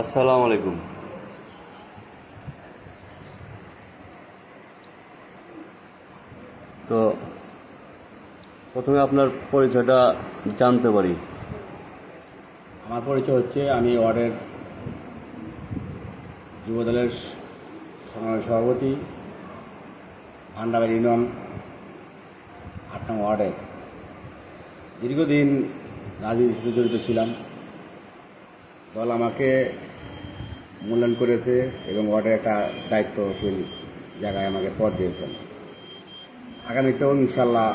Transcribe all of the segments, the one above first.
আসসালামু আলাইকুম। তো প্রথমে আপনার পরিচয়টা জানতে পারি। আমার পরিচয় হচ্ছে আমি ওয়ার্ডের যুবদলের সভাপতি ভান্ডাবের ইউনিয়ন আট নং ওয়ার্ডের। দীর্ঘদিন রাজনীতির সাথে জড়িত ছিলাম। দল আমাকে মূল্যায়ন করেছে এবং ওয়ার্ডের একটা দায়িত্বশীল জায়গায় আমাকে পদ দিয়েছেন। আগামীতেও ইনশাল্লাহ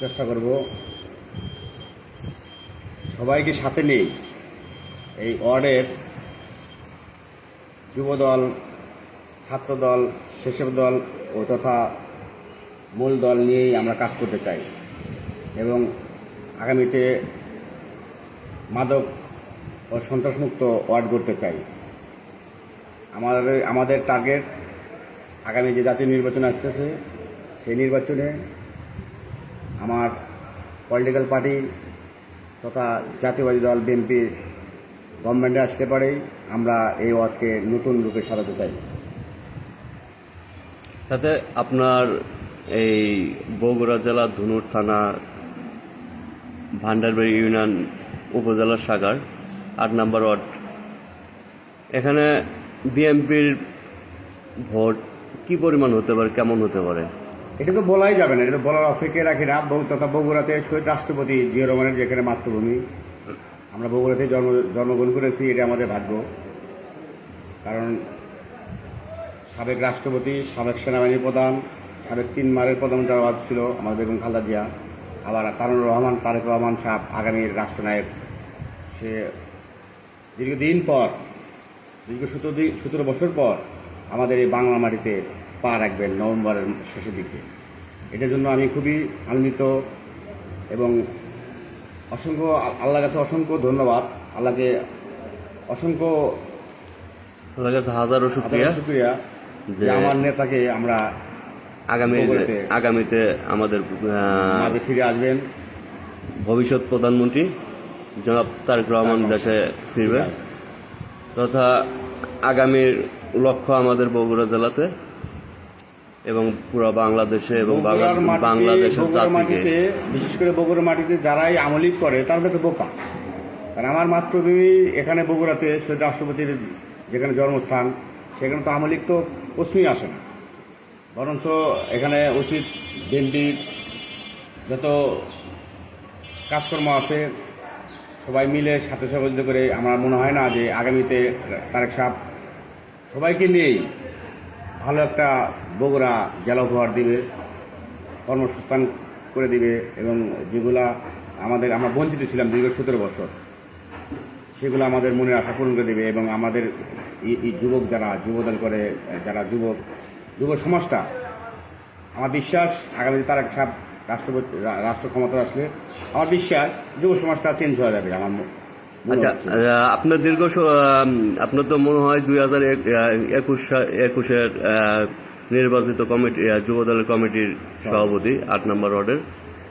চেষ্টা করব সবাইকে সাথে নিয়ে এই ওয়ার্ডের যুবদল, ছাত্রদল স্বেচ্ছাসেবক দল ও তথা মূল দল নিয়েই আমরা কাজ করতে চাই এবং আগামীতে মাদক ও সন্ত্রাসমুক্ত ওয়ার্ড করতে চাই। আমাদের আমাদের টার্গেট আগামী যে জাতীয় নির্বাচন আসতেছে, সেই নির্বাচনে আমার পলিটিক্যাল পার্টি তথা জাতীয়বাদী দল বিএনপি গভর্নমেন্টে আসতে পারেই আমরা এই ওয়ার্ডকে নতুন রূপে সাজাতে চাই। তাতে আপনার এই বগুড়া জেলা ধুনুর থানা, ভান্ডারবাড়ি ইউনিয়ন উপজেলা শাখার আট নম্বর ওয়ার্ড। এখানে বিএনপির ভোট কি পরিমাণ হতে পারে, কেমন হতে পারে? এটা তো বলাই যাবে না, এটা তো বলার অপেক্ষায় রাখি। না তথা বগুড়াতে শহীদ রাষ্ট্রপতি জিয়া রহমানের যেখানে মাতৃভূমি, আমরা বগুড়াতে জন্ম, জন্মগ্রহণ করেছি, এটা আমাদের ভাগ্য। কারণ সাবেক রাষ্ট্রপতি, সাবেক সেনাবাহিনী প্রধান, সাবেক তিন মারের প্রধান যারা ছিল, আমাদের বেগম খালদা জিয়া। আবার তারুর রহমান তারেক রহমান সাহেব আগামীর রাষ্ট্রনায়ক সে দীর্ঘদিন পর দীর্ঘ সতেরো দিন সতেরো বছর পর আমাদের এই বাংলা মাটিতে পা রাখবেন নভেম্বরের শেষের দিকে। এটার জন্য আমি খুবই আনন্দিত এবং অসংখ্য আল্লাহর কাছে অসংখ্য ধন্যবাদ। আল্লাহকে অসংখ্য আপনার কাছে হাজারো শুক্রিয়া। যে- আমার নেতাকে আমরা আগামী আগামীতে আমাদের ফিরে আসবেন। ভবিষ্যৎ প্রধানমন্ত্রী জনাব তারেক রহমান দেশে ফিরবে। তথা আগামীর লক্ষ্য আমাদের বগুড়া জেলাতে এবং পুরো বাংলাদেশে এবং বাংলাদেশের মাটিতে বিশেষ করে বগুড়ার মাটিতে যারাই আমলিক করে তারা তো বোকা। কারণ আমার মাতৃভূমি এখানে বগুড়াতে শহীদ রাষ্ট্রপতির যেখানে জন্মস্থান সেখানে তো আমলিক তো প্রশ্নই আসে না। বরঞ্চ এখানে উচিত বিএনপির যত কাজকর্ম আছে, সবাই মিলে সাথে সাথে করে আমার মনে হয় না যে আগামীতে তারেক সাহেব সবাইকে নিয়েই ভালো একটা বগুড়া জেলা উপহার দিবে, কর্মসংস্থান করে দিবে এবং যেগুলা আমাদের, আমরা বঞ্চিত ছিলাম দীর্ঘ সতেরো বছর, সেগুলো আমাদের মনের আশা পূরণ করে দেবে এবং আমাদের যুবক যারা, যুবদল করে, যারা যুবক যুব সমাজটা আমার বিশ্বাস আগামী তারা সাহেব রাষ্ট্রপতি রাষ্ট্র ক্ষমতা আসলে আমার বিশ্বাস যুব সমাজটা চেঞ্জ হয়ে যাবে আমার আচ্ছা আপনার দীর্ঘ আপনার তো মনে হয় দুই হাজার একুশ একুশের নির্বাচিত কমিটি আহ, যুবদলের কমিটির সভাপতি আট নম্বর ওয়ার্ডের।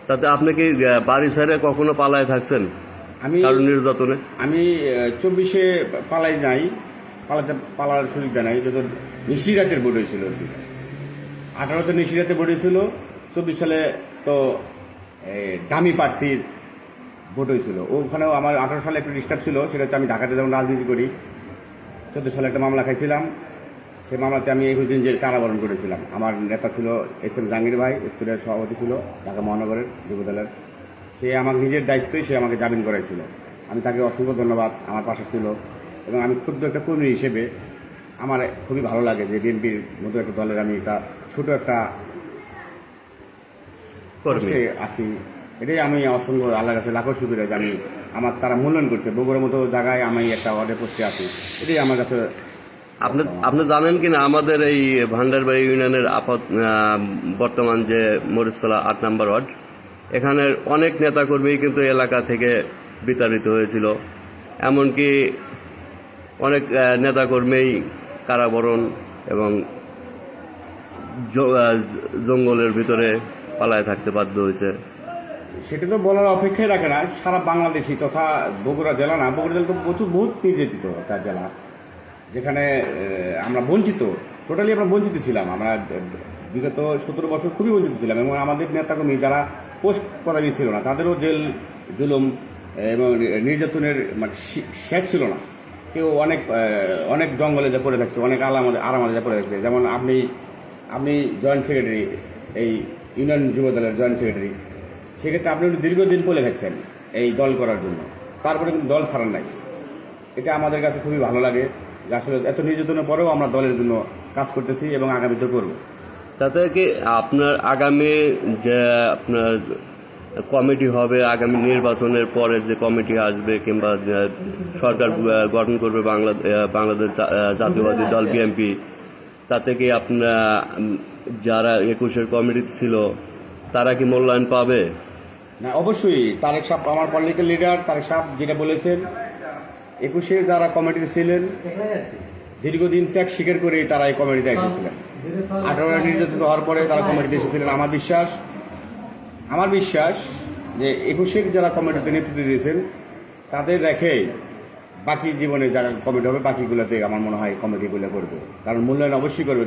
তাতে আপনি কি বাড়ি ছেড়ে কখনো পালায় থাকছেন? আমি নির্যাতনে? আমি চব্বিশে পালাই নাই পালাতে পালার সুবিধা নাই যত নিশিরাতের বোর্ড হয়েছিল আঠারোতে নিশিরাতে বোর্ড হয়েছিল, চব্বিশ সালে তো দামি প্রার্থীর ভোট হয়েছিল। ওখানেও আমার আঠারো সালে একটু ডিস্টার্ব ছিল, সেটা হচ্ছে আমি ঢাকাতে যেমন রাজনীতি করি, চোদ্দ সালে একটা মামলা খাইছিলাম। সে মামলাতে আমি একুশ দিন জেল কারাবরণ করেছিলাম। আমার নেতা ছিল এস এম জাহাঙ্গীর ভাই, উত্তরের সভাপতি ছিল ঢাকা মহানগরের যুবদলের সে আমার নিজের দায়িত্বই সে আমাকে জামিন করাইছিল। আমি তাকে অসংখ্য ধন্যবাদ, আমার পাশে ছিল। এবং আমি ক্ষুদ্র একটা কর্মী হিসেবে আমার খুবই ভালো লাগে যে বিএনপির মতো একটা দলের আমি একটা ছোট একটা আছি। এটাই আমি অসংখ্য আল্লাহ কাছে লাখো সুবিধা যে আমি আমার তারা মূল্যায়ন করছে। বগুড়ার মতো জায়গায় আমি একটা ওয়ার্ডে পোস্টে আছি। এটাই আমার কাছে আপনি আপনি জানেন কি না আমাদের এই ভান্ডারবাড়ি ইউনিয়নের আপাত বর্তমান যে মরিচতলা আট নম্বর ওয়ার্ড এখানে অনেক নেতাকর্মী কিন্তু এলাকা থেকে বিতাড়িত হয়েছিল। এমনকি অনেক আহ, নেতাকর্মী কারাবরণ এবং জঙ্গলের ভিতরে পালায় থাকতে বাধ্য হয়েছে। সেটা তো বলার অপেক্ষাই রাখে না। সারা বাংলাদেশি তথা বগুড়া জেলা না বগুড়া জেলা তো প্রচুর বহুত নির্যাতিত একটা জেলা যেখানে আমরা বঞ্চিত টোটালি আমরা বঞ্চিত ছিলাম। আমরা বিগত সতেরো বছর খুবই বঞ্চিত ছিলাম এবং আমাদের নেতাকর্মী যারা পোস্ট পদবী ছিল না তাদেরও জেল জুলুম এবং নির্যাতনের মানে শেষ ছিল না। কেউ অনেক অনেক জঙ্গলে যা পড়ে থাকছে, অনেক আলাম আরামাদে যা পড়ে থাকছে। যেমন আপনি আপনি জয়েন্ট সেক্রেটারি এই ইউনিয়ন যুব দলের জয়েন্ট সেক্রেটারি সেক্ষেত্রে আপনি একটু দীর্ঘদিন পলে থাকছেন এই দল করার জন্য। তারপরে কিন্তু দল ছাড়ান নাই। এটা আমাদের কাছে খুবই ভালো লাগে। যে আসলে এত নির্যাতনের পরেও আমরা দলের জন্য কাজ করতেছি এবং আগামীতে করব। তাতে কি আপনার আগামী যে আপনার কমিটি হবে আগামী নির্বাচনের পরে যে কমিটি আসবে কিংবা সরকার গঠন করবে বাংলা বাংলাদেশ আহ, জাতীয়বাদী দল বিএনপি তাতে কি আপনার যারা একুশের কমিটি ছিল তারা কি মূল্যায়ন পাবে? না অবশ্যই। তারেক সাহেব আমার পলিটিক্যাল লিডার তারেক সাহেব যেটা বলেছেন একুশে যারা কমিটিতে ছিলেন দীর্ঘদিন ত্যাগ স্বীকার করেই তারা এই কমিটিতে এসেছিলেন। আঠারোটা নির্যাতিত হওয়ার পরে তারা কমিটিতে এসেছিলেন আমার বিশ্বাস। আমার বিশ্বাস যে একুশের যারা কমিটিতে নেতৃত্ব দিয়েছেন, তাদের রেখে বাকি জীবনে যারা কমিটি হবে, বাকিগুলোতে আমার মনে হয় কমিটিগুলো করবে। কারণ মূল্যায়ন অবশ্যই করবে।